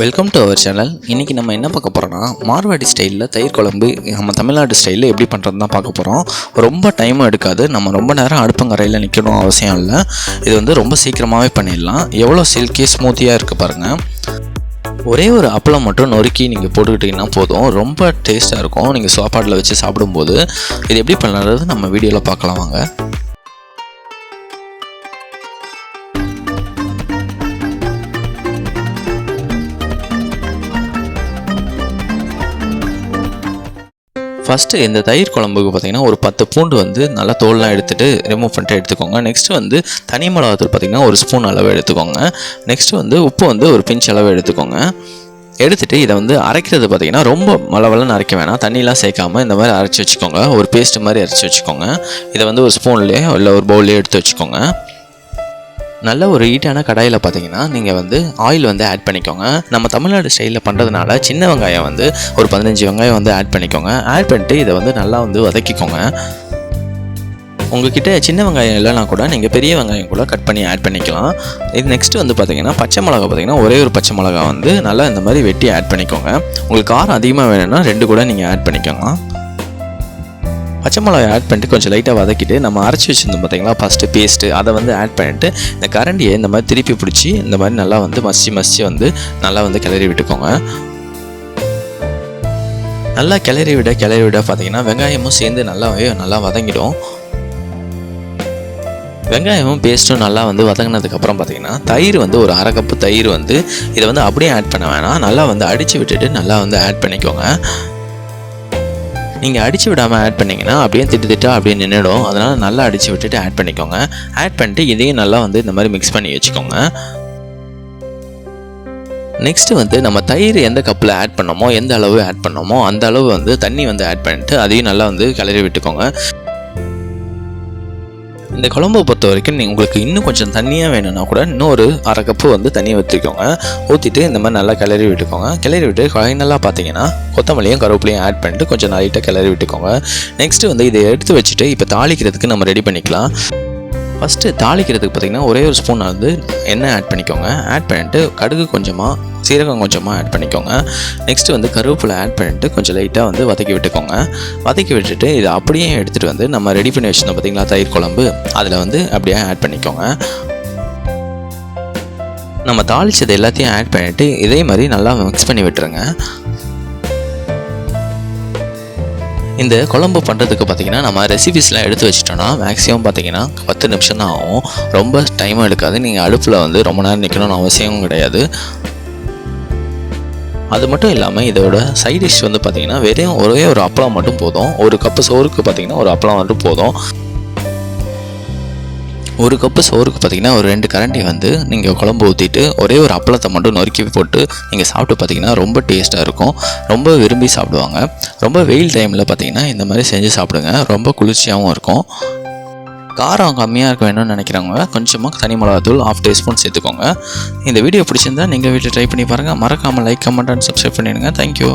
Welcome to our channel இன்றைக்கி நம்ம என்ன பார்க்க போகிறோன்னா மார்வாடி ஸ்டைலில் தயிர் குழம்பு நம்ம தமிழ்நாடு ஸ்டைலில் எப்படி பண்ணுறது தான் பார்க்க போகிறோம் ரொம்ப டைமும் எடுக்காது. நம்ம ரொம்ப நேரம் அடுப்பங்கரையில் நிற்கணும் அவசியம் இல்லை. இது வந்து ரொம்ப சீக்கிரமாகவே பண்ணிடலாம். எவ்வளோ சில்கி ஸ்மூத்தியாக இருக்குது பாருங்கள் ஒரே ஒரு அப்பளம் மட்டும் நொறுக்கி நீங்கள் போட்டுக்கிட்டிங்கன்னா போதும். ரொம்ப டேஸ்ட்டாக இருக்கும். நீங்கள் சாப்பாட்டில் வச்சு சாப்பிடும்போது. இது எப்படி பண்ணுறது நம்ம வீடியோவில் பார்க்கலாம் வாங்க. ஃபஸ்ட்டு இந்த தயிர் குழம்புக்கு பார்த்தீங்கன்னா ஒரு பத்து பூண்டு வந்து நல்லா தோல்லாம் எடுத்துகிட்டு ரிமூவ் பண்ணிட்டு எடுத்துக்கோங்க. நெக்ஸ்ட்டு வந்து தனி மிளகாத்தூள் பார்த்தீங்கன்னா ஒரு ஸ்பூன் அளவு எடுத்துக்கோங்க. நெக்ஸ்ட்டு வந்து உப்பு வந்து ஒரு பிஞ்ச் அளவு எடுத்துக்கோங்க. எடுத்துகிட்டு இதை வந்து அரைக்கிறது பார்த்தீங்கன்னா ரொம்ப மளவெல்லாம் அரைக்க வேணாம். தண்ணிலாம் சேர்க்காம இந்த மாதிரி அரைச்சி வச்சுக்கோங்க. ஒரு பேஸ்ட் மாதிரி அரைச்சி வச்சுக்கோங்க. இதை வந்து ஒரு ஸ்பூன்லேயே இல்லை ஒரு பவுல்லையே எடுத்து வச்சுக்கோங்க. நல்ல ஒரு ஹீட்டான கடாயில் பார்த்தீங்கன்னா நீங்கள் வந்து ஆயில் வந்து ஆட் பண்ணிக்கோங்க. நம்ம தமிழ்நாடு ஸ்டைலில் பண்ணுறதுனால சின்ன வெங்காயம் வந்து ஒரு பதினஞ்சு வெங்காயம் வந்து ஆட் பண்ணிக்கோங்க. ஆட் பண்ணிட்டு இதை வந்து நல்லா வந்து வதக்கிக்கோங்க. உங்ககிட்ட சின்ன வெங்காயம் இல்லைனா கூட நீங்கள் பெரிய வெங்காயம் கூட கட் பண்ணி ஆட் பண்ணிக்கலாம். இது நெக்ஸ்ட் வந்து பார்த்தீங்கன்னா பச்சை மிளகா பார்த்தீங்கன்னா ஒரே ஒரு பச்சை மிளகா வந்து நல்லா இந்த மாதிரி வெட்டி ஆட் பண்ணிக்கோங்க. உங்களுக்கு காரம் அதிகமாக வேணும்னா ரெண்டு கூட நீங்கள் ஆட் பண்ணிக்கோங்க பச்சை மிளகாய் ஆட் பண்ணிட்டு கொஞ்சம் லைட்டாக வதக்கிட்டு நம்ம அரைச்சி வச்சுருந்தோம் பார்த்தீங்களா? ஃபஸ்ட்டு பேஸ்ட்டு அதை வந்து ஆட் பண்ணிட்டு இந்த கரண்டியை இந்த மாதிரி திருப்பி பிடிச்சி இந்த மாதிரி நல்லா வந்து மசிச்சு மசிச்சு வந்து நல்லா வந்து கிளறி விட்டுக்கோங்க. நல்லா கிளறி விட கிளறி விட பார்த்தீங்கன்னா வெங்காயமும் சேர்ந்து நல்லாவே நல்லா வதங்கிடும். வெங்காயமும் பேஸ்ட்டும் நல்லா வந்து வதங்கினதுக்கப்புறம் பார்த்தீங்கன்னா தயிர் வந்து ஒரு அரை கப்பு தயிர் வந்து இதை வந்து அப்படியே ஆட் பண்ண வேணாம். நல்லா வந்து அடித்து விட்டுட்டு நல்லா வந்து ஆட் பண்ணிக்கோங்க. நீங்கள் அடித்து விடாமல் ஆட் பண்ணிங்கன்னா அப்படியே திட்டு திட்டா அப்படியே நின்றுடும் அதனால் நல்லா அடித்து விட்டுட்டு ஆட் பண்ணிக்கோங்க. ஆட் பண்ணிட்டு இதையும் நல்லா வந்து இந்த மாதிரி மிக்ஸ் பண்ணி வச்சுக்கோங்க. நெக்ஸ்ட்டு வந்து நம்ம தயிர் எந்த கப்பில் ஆட் பண்ணோமோ எந்த அளவு ஆட் பண்ணோமோ அந்த அளவு வந்து தண்ணி வந்து ஆட் பண்ணிட்டு அதையும் நல்லா வந்து கிளறி விட்டுக்கோங்க. இந்த குழம்பை பொறுத்த வரைக்கும் நீங்கள் உங்களுக்கு இன்னும் கொஞ்சம் தண்ணியாக வேணும்னா கூட இன்னொரு அரை கப்பு வந்து தண்ணியை ஊற்றிக்கோங்க ஊற்றிட்டு இந்த மாதிரி நல்லா கிளறி விட்டுக்கோங்க. கிளறி விட்டு ஃபைனலாக பார்த்தீங்கன்னா கொத்தமல்லியும் கருவேப்பிலையும் ஆட் பண்ணிட்டு கொஞ்சம் லைட்டாக கிளறி விட்டுக்கோங்க. நெக்ஸ்ட்டு வந்து இதை எடுத்து வச்சுட்டு இப்போ தாளிக்கிறதுக்கு நம்ம ரெடி பண்ணிக்கலாம். ஃபஸ்ட்டு தாளிக்கிறதுக்கு பார்த்திங்கன்னா ஒரே ஒரு ஸ்பூன் வந்து எண்ணெய் ஆட் பண்ணிக்கோங்க. ஆட் பண்ணிட்டு கடுகு கொஞ்சமாக சீரகம் கொஞ்சமாக ஆட் பண்ணிக்கோங்க. நெக்ஸ்ட்டு வந்து கருவேப்பிலை ஆட் பண்ணிட்டு கொஞ்சம் லைட்டாக வந்து வதக்கி விட்டுக்கோங்க. வதக்கி விட்டுட்டு இதை அப்படியே எடுத்துகிட்டு வந்து நம்ம ரெடி பண்ணி வச்சுருந்தோம் பார்த்திங்களா தயிர் குழம்பு அதில் வந்து அப்படியே ஆட் பண்ணிக்கோங்க. நம்ம தாளித்தது எல்லாத்தையும் ஆட் பண்ணிவிட்டு இதே மாதிரி நல்லா மிக்ஸ் பண்ணி விட்டுருங்க. இந்த குழம்பு பண்ணுறதுக்கு பார்த்தீங்கன்னா நம்ம ரெசிபிஸ்லாம் எடுத்து வச்சிட்டோன்னா மேக்ஸிமம் பார்த்தீங்கன்னா பத்து நிமிஷம் தான் ஆகும். ரொம்ப டைமும் எடுக்காது. நீங்கள் அடுப்பில் வந்து ரொம்ப நேரம் நிற்கணும்னு அவசியமும் கிடையாது. அது மட்டும் இல்லாமல் இதோட சைட் டிஷ் வந்து பார்த்தீங்கன்னா வெறும் ஒரே ஒரு அப்பளம் மட்டும் போதும். ஒரு கப்பு சோறுக்கு பார்த்தீங்கன்னா ஒரு அப்பளம் மட்டும் போதும். ஒரு கப்பு சோறுக்கு பார்த்தீங்கன்னா ஒரு ரெண்டு கரண்டி வந்து நீங்கள் குழம்பு ஊற்றிட்டு ஒரே ஒரு அப்பளத்தை மட்டும் நொறுக்கி போட்டு நீங்கள் சாப்பிட்டு பார்த்தீங்கன்னா ரொம்ப டேஸ்ட்டாக இருக்கும். ரொம்ப விரும்பி சாப்பிடுவாங்க. ரொம்ப வெயில் டைமில் பார்த்தீங்கன்னா இந்த மாதிரி செஞ்சு சாப்பிடுங்க. ரொம்ப குளிர்ச்சியாகவும் இருக்கும். காரம் கம்மியாக இருக்க வேணும்னு நினைக்கிறவங்க கொஞ்சமாக தனி மிளகாத்தூள் ஆஃப் டீஸ்பூன் சேர்த்துக்கோங்க. இந்த வீடியோ பிடிச்சிருந்தா நீங்கள் வீட்டில் ட்ரை பண்ணி பாருங்கள் மறக்காமல் லைக் கமெண்ட் அண்ட் சப்ஸ்கிரைப் பண்ணிடுங்க. Thank you